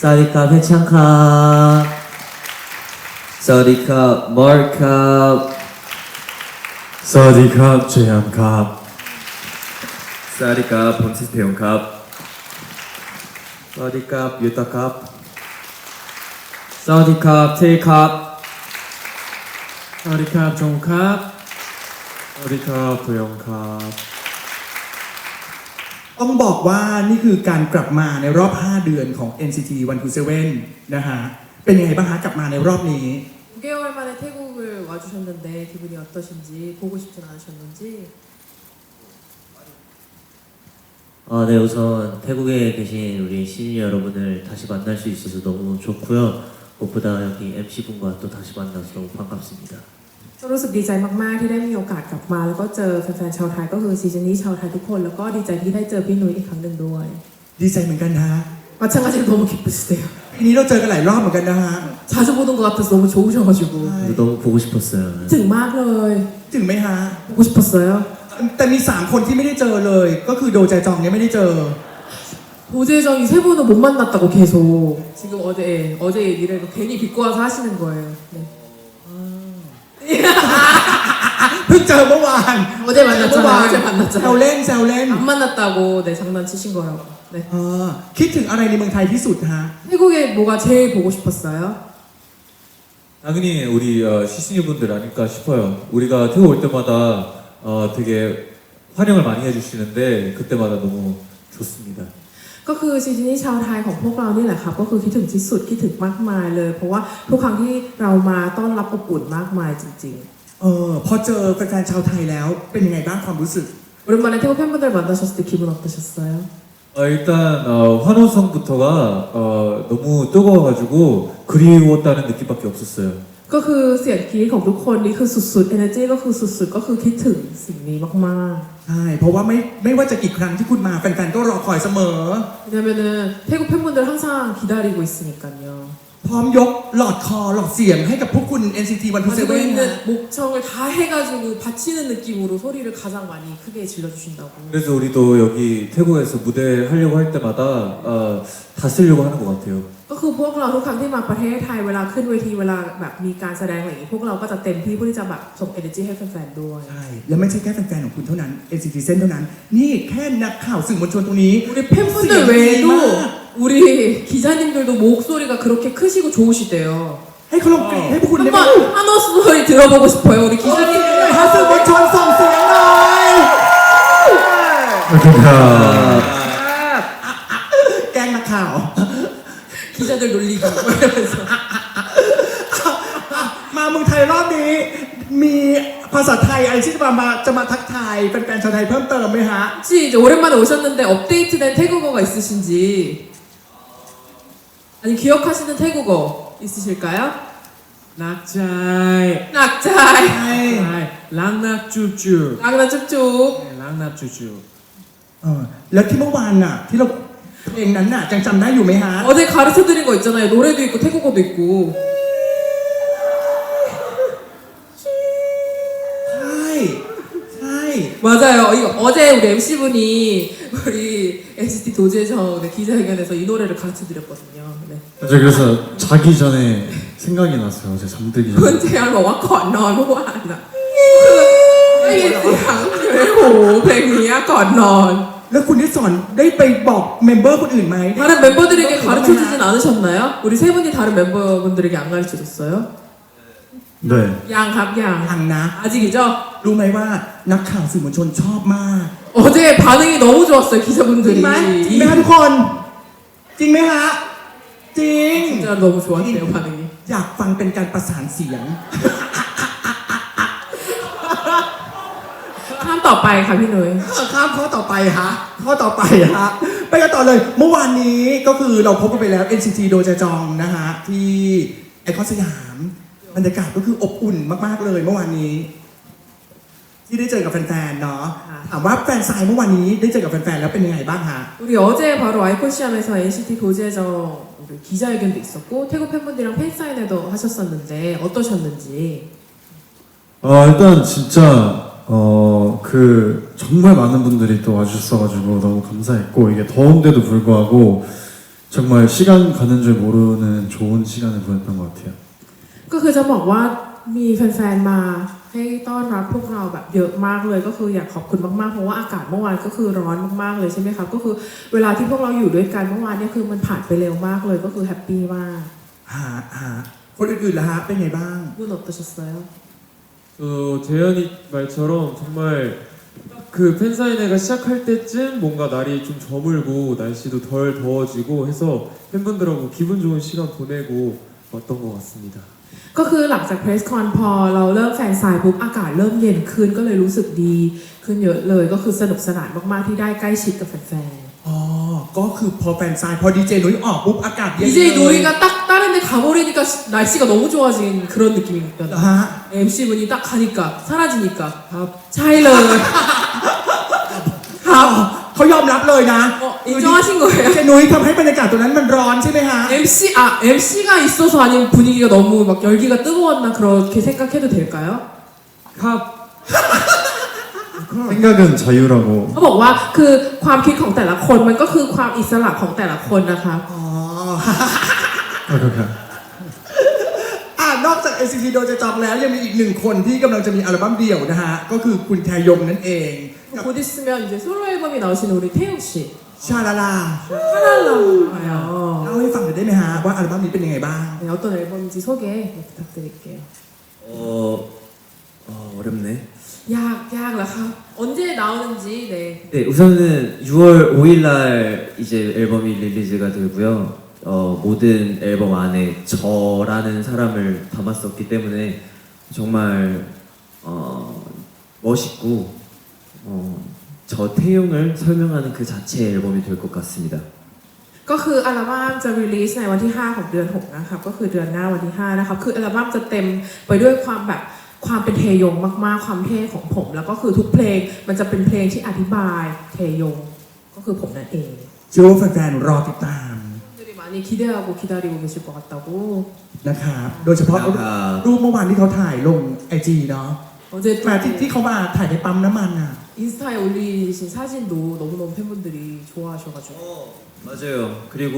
สวัสดีครับเพชรช่างครับสวัสดีครับมอร์ครับสวัสดีครับเชียมครับสวัสดีครับผมชิสเทียมครับสวัสดีครับยูตาครับสวัสดีครับเทครับสวัสดีครับจงครับสวัสดีครับพยองครับ อกว่านี่คือการกลับมาในรอบ 5 เดือนของ NCT 127นะฮะ เป็นยังไงบ้างฮะกลับมาในรอบนี้ 9개월 만에 태국을 와주셨는데 기분이 어떠신지 보고 싶진 않으셨는지 아, 네 우선 태국에 계신 우리 시니어 여러분을 다시 만날 수 있어서 너무 좋고요 무엇보다 여기 MC분과 또 다시 만나서 너무 반갑습니다 ก็รู้สึกดีใจมาก ๆ ที่ได้มีโอกาสกลับมา แล้วก็เจอแฟน ๆ ชาวไทยก็คือซีซันนี้ชาวไทยทุกคน แล้วก็ดีใจที่ได้เจอพี่นุ้ยอีกครั้งหนึ่งด้วย ดีใจเหมือนกันฮะ 마찬가지로 너무 기쁘시대요 ปีนี้เราเจอกันหลายรอบเหมือนกันนะฮะ 자주 보는 것 같아서 너무 좋으셔가지고 근데 너무 보고 싶었어요 ถึงมากเลย ถึงไหมฮะ 보고 싶었어요 แต่มี 3 คนที่ไม่ได้เจอเลย ก็คือโดแจจองเนี่ยไม่ได้เจอ 도재정이 세 분은 못 만났다고 계속 지금 어제 어제 얘기를 괜히 빚고 와서 하시는 거예요 네. เพิ่งเจอเมื่อวาน 어제 만났잖아요 เมื่อวาน 어제 แซว 만났잖아요 เล่นแซวเล่น 안 만났다고 네 장난치신 거라고 네. เออคิดถึงอะไรในเมืองไทยที่สุดฮะ 태국에 뭐가 제일 보고 싶었어요? 당연히 우리 어, 시스니 분들 아닐까 싶어요. 우리가 태국 올 때마다 어, 되게 환영을 많이 해주시는데 그때마다 너무 좋습니다. ก็คือซีซันนี้ชาวไทยของพวกเรานี่แหละครับ ก็คือคิดถึงที่สุดคิดถึงมากมายเลย เพราะว่าทุกครั้งที่เรามาต้อนรับอบอุ่นมากมายจริง เออพอเจอแฟนๆชาวไทยแล้วเป็นยังไงบ้างความรู้สึก ๆ 오랜만에 태국 팬분들 만나셨을 때 기분 어떠셨어요? 어, 일단 어, 환호성부터가 어, 너무 뜨거워가지고 그리웠다는 느낌밖에 없었어요. ก็คือเสียงกรี๊ดของทุกคนนี่คือสุดๆ energy ก็คือสุดๆ ก็คือคิดถึงสิ่งนี้มาก ใช่ เพราะว่าไม่ไม่ว่าจะกี่ครั้งที่คุณมาแฟนๆก็รอคอยเสมอ ๆ 왜냐면은 태국 팬분들 항상 기다리고 있으니까요. พร้อมยกหลอดคอหลอดเสียงให้กับพวกคุณ NCT 가지고 127 있는 목청을 다 해가지고 바치는 느낌으로 소리를 가장 많이 크게 질러주신다고. 그래서 우리도 여기 태국에서 무대 하려고 할 때마다 어, 다 쓰려고 하는 것 같아요. ก็คือพวกเราทุกครั้งที่มาประเทศไทยเวลาขึ้นเวทีเวลาแบบมีการแสดงอะไรอย่างนี้พวกเราก็จะเต็มที่เพื่อที่จะแบบส่ง energy ให้แฟนๆด้วย ใช่ แล้วไม่ใช่แค่แฟนๆของคุณเท่านั้น NCT เส้นเท่านั้น นี่แค่นักข่าวสื่อมวลชนตรงนี้ 우리 팬분들 외에도 우리 기자님들도 목소리가 그렇게 크시고 좋으시대요. ให้เขาลองกรีดให้พวกคุณได้ไหม 한번 한호 소리 들어보고 싶어요. 우리 ให้ 기자님들 สื่อมวลชนส่งเสียงหน่อย แกล้งนักข่าว 기자들 놀리기 뭐 이러면서 มาเมืองไทยรอบนี้ มีภาษาไทยอะไรที่จะมามาจะมาทักทายแฟนๆชาวไทยเพิ่มเติมไหมฮะ 혹시 이제 오랜만에 오셨는데 업데이트된 태국어가 있으신지 아니 기억하시는 태국어 있으실까요? 낙자이 낙자이 아이 랑낙쭈쭈 랑나 쭉쭉 네, 랑낙쭈쭈 เออแล้วที่เมื่อวานน่ะ ที่เราเพลงนั้นน่ะจังจำได้อยู่ไหมฮะ 어제 가르쳐드린 거 있잖아요. 노래도 있고 태국어도 있고 맞아요. 이거 어제 우리 MC분이 우리 NCT 도제정 네, 기자회견에서 이 노래를 가르쳐드렸거든요. 네. 저 그래서 자기 전에 생각이 났어요. 어제 잠들기 คุณ 전에. เจียนบอกว่าก่อนนอนเมื่อวานน่ะคือได้ยินเสียงอยู่ในหูเพลงนี้ก่อนนอน แล้วคุณได้สอนได้ไปบอกเมมเบอร์คนอื่นไหม 다른 멤버들에게 가르쳐주진 않으셨나요? 우리 세 분이 다른 멤버분들에게 안 가르쳐줬어요? 네. 양갑 양 ยังนะ 아직이죠? รู้ไหมว่านักข่าวสื่อมวลชนชอบมาก 어제 반응이 너무 좋았어요 จริ 기자분들이 งไหมจริงไหมฮะทุกคน จริงไหมฮะ จริง 진짜 너무 좋았대요 반응이 อยากฟังเป็นการประสานเสียง ข้ามต่อไปค่ะพี่หนุ่ย ข้ามข้อต่อไปฮะ ข้อต่อไปฮะ ไปกันต่อเลย เมื่อวานนี้ก็คือเราพบกันไปแล้ว NCT โดยจจองนะฮะ ที่ไอคอนสยาม บรรยากาศก็คืออบอุ่นมากๆเลยเมื่อวานนี้ ที่ได้เจอกับแฟนๆเนาะ ค่ะ ถามว่าแฟนซายเมื่อวานนี้ได้เจอกับแฟนๆแล้วเป็นยังไงบ้างฮะ 우리 어제 바로 아이콘시암에서 NCT 도제정 우리 기자회견도 있었고 태국 팬분들이랑 팬사인회도 하셨었는데 어떠셨는지 아 일단 진짜 어, 그, 정말 많은 분들이 또 와주셨어가지고 너무 감사했고, 이게 더운데도 불구하고, 정말 시간 가는 줄 모르는 좋은 시간을 보냈던 것 같아요. ก็คือจะบอกว่ามีแฟนๆมาให้ต้อนรับพวกเราแบบเยอะมากเลยก็คืออยากขอบคุณมากๆเพราะว่าอากาศเมื่อวานก็คือร้อนมากๆเลยใช่ไหมครับก็คือเวลาที่พวกเราอยู่ด้วยกันเมื่อวานเนี่ยคือมันผ่านไปเร็วมากเลยก็คือแฮปปี้มาก ฮะฮะคนอื่นๆล่ะฮะ เป็นไงบ้าง นุ่นอตเชสเซล 저 재현이 말처럼 정말 그 팬사인회가 시작할 때쯤 뭔가 날이 좀 저물고 날씨도 덜 더워지고 해서 팬분들하고 기분 좋은 시간 보내고 왔던 것 같습니다. ก็คือหลังจากเพรสคอนพอเราเริ่มแฟนไซน์ปุ๊บอากาศเริ่มเย็นขึ้นก็เลยรู้สึกดีขึ้นเยอะเลยก็คือสนุกสนานมากๆที่ได้ใกล้ชิดกับแฟน อ๋อ ก็คือพอแฟนซายพอดีเจนุ้ยออกปุ๊บอากาศ ๆ เย็น 이제 เลย 노이가 딱 다른 데 가버리니까 시- 날씨가 너무 좋아진 그런 느낌이 เหรอ 있거든 ฮะ MC분이 딱 가니까 사라지니까 밥 차일러 ครับ เขายอมรับเลยนะ 어, 인정하신 거예요? เจนุ้ยทำให้บรรยากาศตรงนั้นมันร้อนใช่ไหมฮะ MC 아 MC가 있어서 아니면 분위기가 너무 막 열기가 뜨거웠나 그렇게 생각해도 될까요? 컵! 생각은 자유라고. เขาบอกว่าคือความคิดของแต่ละคนมันก็คือความอิสระของแต่ละคนนะคะ อ๋อ 아, 그렇게. นอกจาก NCT โดนใจจองแล้วยังมีอีกหนึ่งคนที่กำลังจะมีอัลบั้มเดี่ยวนะฮะ ก็คือคุณแทยงนั่นเองกับ곧 있으면 이제 솔로 앨범이 나오시는 우리 태용 씨. ชาลาลา 하나라고요. เล่าให้ฟังหน่อยได้ไหมฮะ ว่าอัลบั้มนี้เป็นยังไงบ้าง 네, 어떤 앨범인지 소개 부탁드릴게요. 어, 어 어렵네. 약, 약, 라 언제 나오는지, 네. 네 우선은 6월 5일 날 이제 앨범이 릴리즈가 되고요. 어, 모든 앨범 안에 저라는 사람을 담았었기 때문에 정말 어, 멋있고 어, 저 태용을 설명하는 그 자체의 앨범이 될 것 같습니다. ก็คืออัลบั้มจะรีลีสในวันที่ 5 ของเดือน 6 นะครับ ก็คือเดือนหน้าวันที่ 5 นะครับ คืออัลบั้มจะเต็มไปด้วยความแบบความเป็นเทยงมากๆ ความเท่ของผม แล้วก็คือทุกเพลงมันจะเป็นเพลงที่อธิบายเทยง ก็คือผมนั่นเอง เชื่อว่าแฟนๆรอติดตาม 분들이 많이 기대하고 기다리고 계실 것 같다고 นะครับ โดยเฉพาะ อ่า รูปเมื่อวานที่เขาถ่ายลงไอจีเนาะ 어제 또 มาที่ที่เขามาถ่ายในปั๊มน้ำมันอ่ะ 인스타에 올리신 사진도 너무너무 팬분들이 좋아하셔가지고 어, 맞아요. 그리고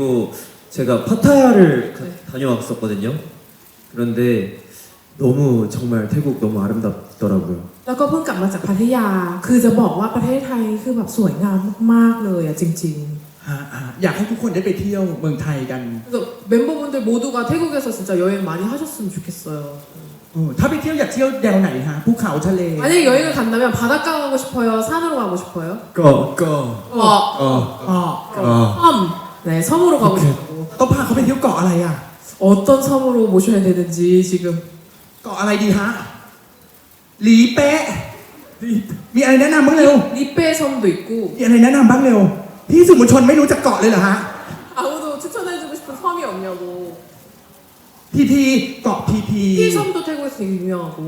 제가 파타야를 가- 네. 다녀왔었거든요. 그런데 너무 정말 태국 너무 아름답더라고요. แล้วก็เพิ่งกลับมาจากพัทยา คือจะบอกว่าประเทศไทยคือแบบสวยงามมากๆเลยอะจริง ฮะฮะ อยากให้ทุกคนได้ไปเที่ยวเมืองไทยกัน ๆ 그래서 멤버분들 모두가 태국에서 진짜 여행 많이 하셨으면 좋겠어요. เออถ้าไปเที่ยวอยากเที่ยวแนวไหนฮะภูเขาทะเล 만약에 여행을 간다면 바닷가 가고 싶어요? 산으로 가고 싶어요? 꺼, 꺼, 어, 어, อ๋อ 어. 섬! 네, 섬으로 가고 싶고 ต้องพาเขาไปเที่ยวเกาะอะไรอ่ะ 어떤 섬으로 모셔야 되는지 지금 เกาะอะไรดีฮะหลีเป๊ะมีอะไรแนะนำบ้างเร็ว 리페 섬도 있고 มีอะไรแนะนำบ้างเร็ว พี่สื่อมวลชนไม่รู้จักเกาะเลยเหรอฮะ 아무도 추천해주고 싶은 섬이 없냐고 พีพีเกาะพีพี 이 섬도 태국에서 되게 유명하고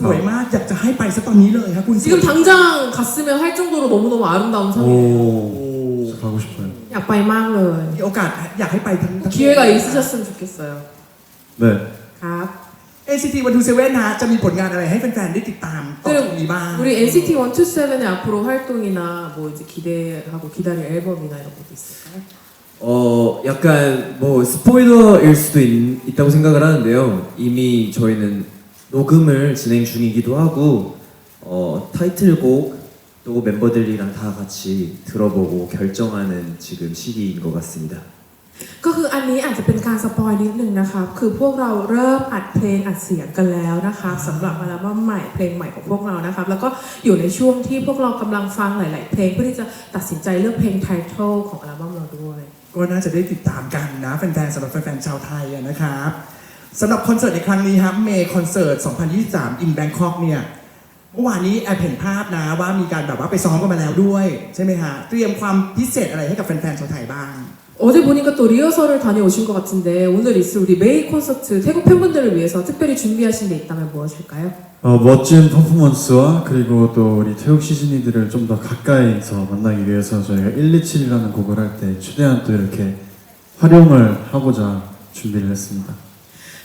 สวยมากอยากจะให้ไปสักตอนนี้เลยครับคุณ 지금 당장 갔으면 할 정도로 너무너무 아름다운 섬이에요 오, 저 가고 싶어요. อยากไปมากเลย มีโอกาสอยากให้ไปทั้งทั้ง 기회가 있으셨으면 좋겠어요 네. ครับ NCT 127นะจะมีผลงานอะไรให้แฟนๆได้ติดตามต่อจากนี้บ้าง 우리 NCT 127의 앞으로 활동이나 뭐 이제 기대하고 기다릴 앨범이나 이런 것도 있을까요? 어, 약간 뭐 스포일러일 수도 있, 있다고 생각을 하는데요. 이미 저희는 녹음을 진행 중이기도 하고 어, 타이틀곡 또 멤버들이랑 다 같이 들어보고 결정하는 지금 시기인 것 같습니다. ก็คืออันนี้อาจจะเป็นการสปอยนิดนึงนะครับคือพวกเราเริ่มอัดเพลงอัดเสียงกันแล้วนะคะสำหรับอัลบั้มใหม่เพลงใหม่ของพวกเรานะครับแล้วก็อยู่ในช่วงที่พวกเรากำลังฟังหลาย ๆ เพลงเพื่อที่จะตัดสินใจเลือกเพลงไททอลของอัลบั้มเราด้วยก็น่าจะได้ติดตามกันนะแฟนๆสำหรับแฟนๆชาวไทยอะนะครับสำหรับคอนเสิร์ตในครั้งนี้ครับเมย์คอนเสิร์ต 2023 in Bangkok เนี่ยเมื่อวานนี้แอบเห็นภาพนะว่ามีการแบบว่าไปซ้อมกันมาแล้วด้วย ใช่ไหมฮะเตรียมความพิเศษอะไรให้กับแฟนๆชาวไทยบ้าง 어제 보니까 또 리허설을 다녀오신 것 같은데 오늘 있을 우리 메이 콘서트 태국 팬분들을 위해서 특별히 준비하신 게 있다면 무엇일까요? 어, 멋진 퍼포먼스와 그리고 또 우리 태국 시즈니들을 좀 더 가까이서 만나기 위해서 저희가 127이라는 곡을 할 때 최대한 또 이렇게 활용을 하고자 준비를 했습니다.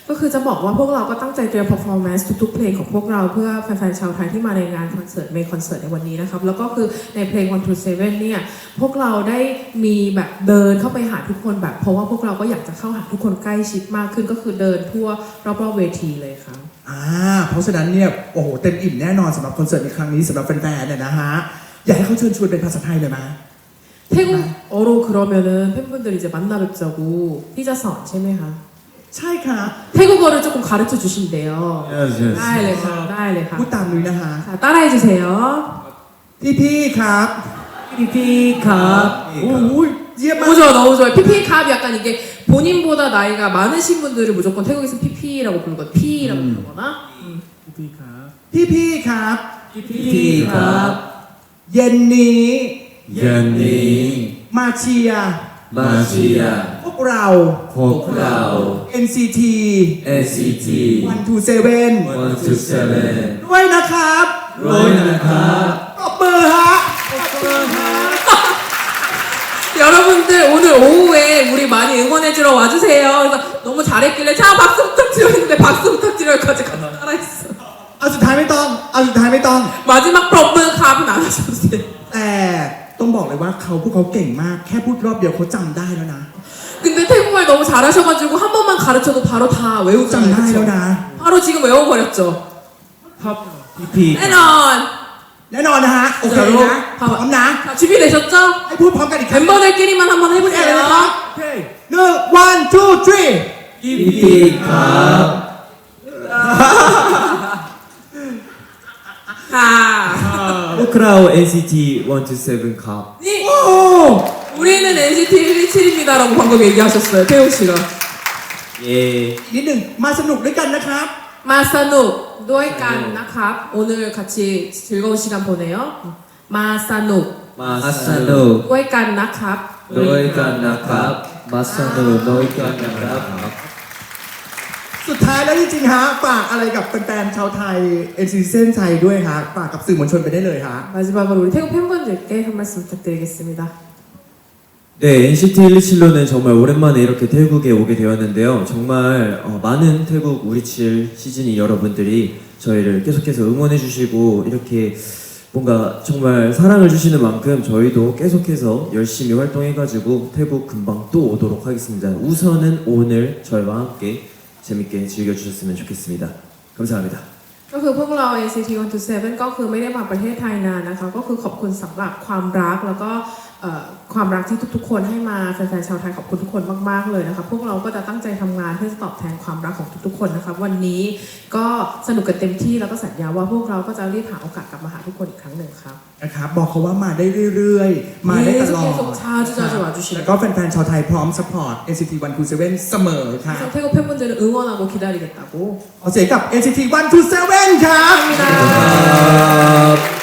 ก็คือจะบอกว่าพวกเราก็ตั้งใจเตรียม performance ทุกๆ เพลงของพวกเราเพื่อแฟนๆชาวไทยที่มาในงานคอนเสิร์ตเมย์คอนเสิร์ตในวันนี้นะครับ แล้วก็คือในเพลง one to seven เนี่ยพวกเราได้มีแบบเดินเข้าไปหาทุกคนแบบ เพราะว่าพวกเราก็อยากจะเข้าหาทุกคนใกล้ชิดมากขึ้นก็คือเดินทั่วรอบๆเวทีเลยครับ อ่าเพราะฉะนั้นเนี่ยโอ้โหเต็มอิ่มแน่นอนสำหรับคอนเสิร์ตในครั้งนี้สำหรับแฟนๆเนี่ยนะฮะอยากให้เขาเชิญชวนเป็นภาษาไทยเลยไหม 태국어로 그러면은 팬분들 이제 만나 뵙자고 피자 선 ใช่ไหมคะ ใช่ค่ะ 태국어를 조금 가르쳐 주신대요. yes yes ได้เลยค่ะได้เลยค่ะ พูดตามนุ้ยนะฮะ 자, 따라해 주세요. พี่ๆครับ 피피캅 โอ้โหเยี่ยมมาก 너무 좋아, 너무 좋아. PP 캅 약간 이게 본인보다 나이가 많으신 분들을 무조건 태국에서 PP라고 부르거나 P라고 부르거나. 음. พี่ๆครับ 피피캅 เย็นนี้ 얀니 มาเชียร์ 마시아 พวกเรา 포크라우 NCT NCT 127 127 ด้วยนะครับ 로이나카 ตบมือฮะ 여러분들 오늘 오후에 우리 많이 응원해주러 와주세요. 그래서 너무 잘했길래 자 박수 부탁드렸는데 박수 부탁드려까지 같이 따라했어. เอาสุดท้ายไม่ต้อง เอาสุดท้ายไม่ต้อง 마지막 브러 บอกเลยว่าเขาพวกเขาเก่งมาก แค่พูดรอบเดียวเขาจำได้แล้วนะ 근데 태국말 너무 잘하셔가지고 한 번만 가르쳐도 바로 다 จำ 외우잖아요. ได้แล้ว 그쵸? นะ 바로 지금 외워버렸죠. 피피 에넌 แน่นอนนะฮะ โอเคนะ พร้อมนะ 자, 준비되셨죠? ให้พูดพร้อมกันอีกครั้ง 멤버들끼리만 한번 โอเค 해보세요. นะครับหนึ่ง one two three 피피캅 자, 포크 라우 NCT 127 캅 이- โอ้ 우리는 NCT 127입니다라고 방금 얘기하셨어요, 태용 씨가. 예 อีกนิดหนึ่งมาสนุกด้วยกันนะครับ 마사누 노이간 나캅 오늘 같이 즐거운 시간 보내요. 마사누 마사누 노이간 나캅 노이간 나캅 마사누 노이간 나캅 สุดท้ายแล้วจริงๆฮะฝากอะไรกับแฟนๆชาวไทยเอ็นซีเซนไทยด้วยฮะฝากกับสื่อมวลชนไปได้เลยฮะ 마지막으로 우리 태국 팬분들께 한 말씀 부탁드리겠습니다. 네, NCT 127로는 정말 오랜만에 이렇게 태국에 오게 되었는데요. 정말 어, 많은 태국 우리칠 시즌이 여러분들이 저희를 계속해서 응원해 주시고 이렇게 뭔가 정말 사랑을 주시는 만큼 저희도 계속해서 열심히 활동해가지고 태국 금방 또 오도록 하겠습니다. 우선은 오늘 저희와 함께 재밌게 즐겨주셨으면 좋겠습니다. 감사합니다. ก็คือพวกเรา ACT 127ก็คือไม่ได้มาประเทศไทยนานนะคะ ก็คือขอบคุณสำหรับความรักแล้วก็เอ่อ ความรักที่ทุกๆ คนให้มาแฟนๆชาวไทยขอบคุณทุกคนมากๆเลยนะคะพวกเราก็จะตั้งใจทำงานเพื่อจะตอบแทนความรักของทุกๆ คนนะคะวันนี้ก็สนุกกันเต็มที่แล้วก็สัญญาว่าพวกเราก็จะรีบหาโอกาสกลับมาหาทุกคนอีกครั้งหนึ่งครับ นะครับบอกเขาว่ามาได้เรื่อยๆ มาได้ตลอด 계속 자주자주 와주시는 แล้วก็แฟนๆชาวไทยพร้อมสปอร์ต NCT 127 เสมอครับ 그래서 태국 팬분들은 응원하고 기다리겠다고 ขอเสียงกับ NCT 127 ครับ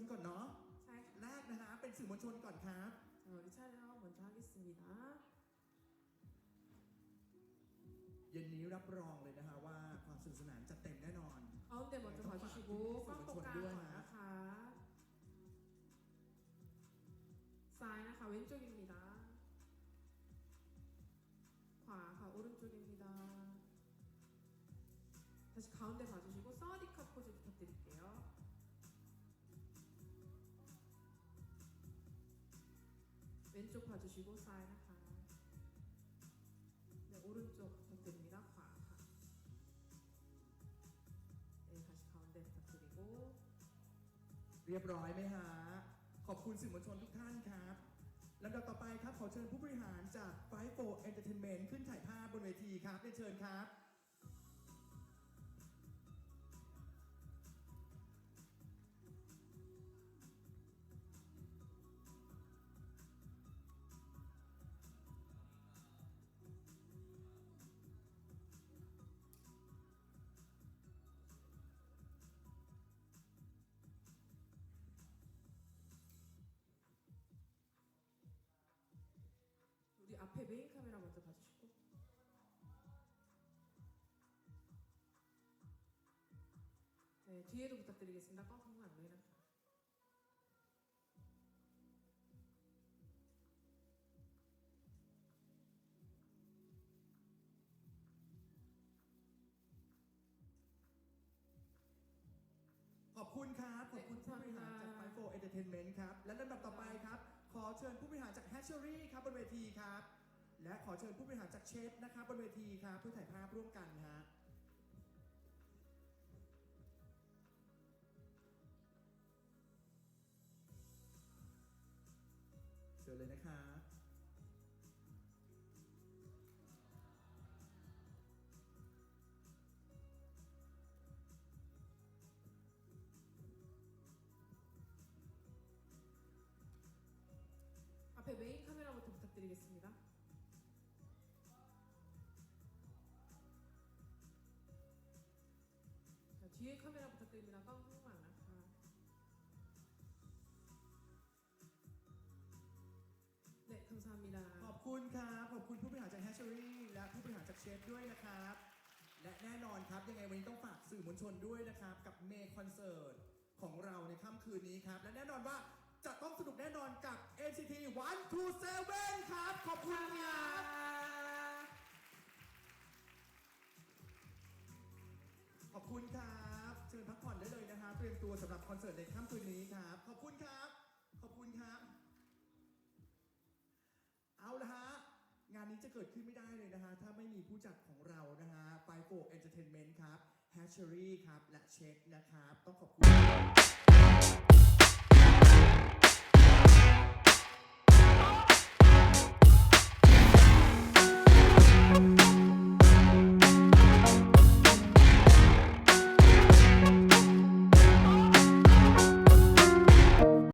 นก่อนเนาะแรกนะฮะเป็นสื่อมวลชนก่อนครับ 자, 우리 촬영 먼저 하겠습니다 เย็นนี้รับรองเลยนะฮะว่าความสนุกสนานจะเต็มแน่นอน 가운데 먼저 봐주시고 꽉 꺾아 사인นะคะ 왼쪽입니다. เรียบร้อยไหมฮะ ขอบคุณสื่อมวลชนทุกท่านครับลำดับต่อไปครับ ขอเชิญผู้บริหารจาก Five Four Entertainment ขึ้นถ่ายภาพบนเวทีครับเรียนเชิญครับ 앞에 메인 카메라 먼저 봐주시고 네 뒤에도 부탁드리겠습니다 꽝성공 안 되나ขอบคุณครับ ขอบคุณผู้บริหารจากไบโฟ Four Entertainment ครับ และลำดับต่อไปครับ ขอเชิญผู้บริหารจากแฮชเชอรี่ครับบนเวทีครับ และขอเชิญผู้บริหารจากเชฟนะครับบนเวทีครับเพื่อถ่ายภาพร่วมกันฮะ เชิญเลยนะครับ 앞에 메인 카메라부터 부탁드리겠습니다. 다 뒤에 카메라 부탁드립니 다. 빵빵 아 카. 네 감사합니 다. ขอบคุณครับ ขอบคุณผู้บริหารจากแฮชเชอรี่และผู้บริหารจากเชฟด้วยนะครับ และแน่นอนครับยังไงวันนี้ต้องฝากสื่อมวลชนด้วยนะครับ กับเมย์คอนเสิร์ตของเราในค่ำคืนนี้ครับ และแน่นอนว่าจะต้องสนุกแน่นอนกับ NCT 127 ครับ ขอบคุณครับ ขอบคุณครับ เตรียมตัวสำหรับคอนเสิร์ตในค่ำคืนนี้ครับ ขอบคุณครับ ขอบคุณครับ เอาละฮะ งานนี้จะเกิดขึ้นไม่ได้เลยนะฮะ ถ้าไม่มีผู้จัดของเรานะฮะไปโกเอนเตอร์เทนเมนต์ครับแฮชเชอรี่ครับ และเช็คนะครับ ต้องขอบคุณ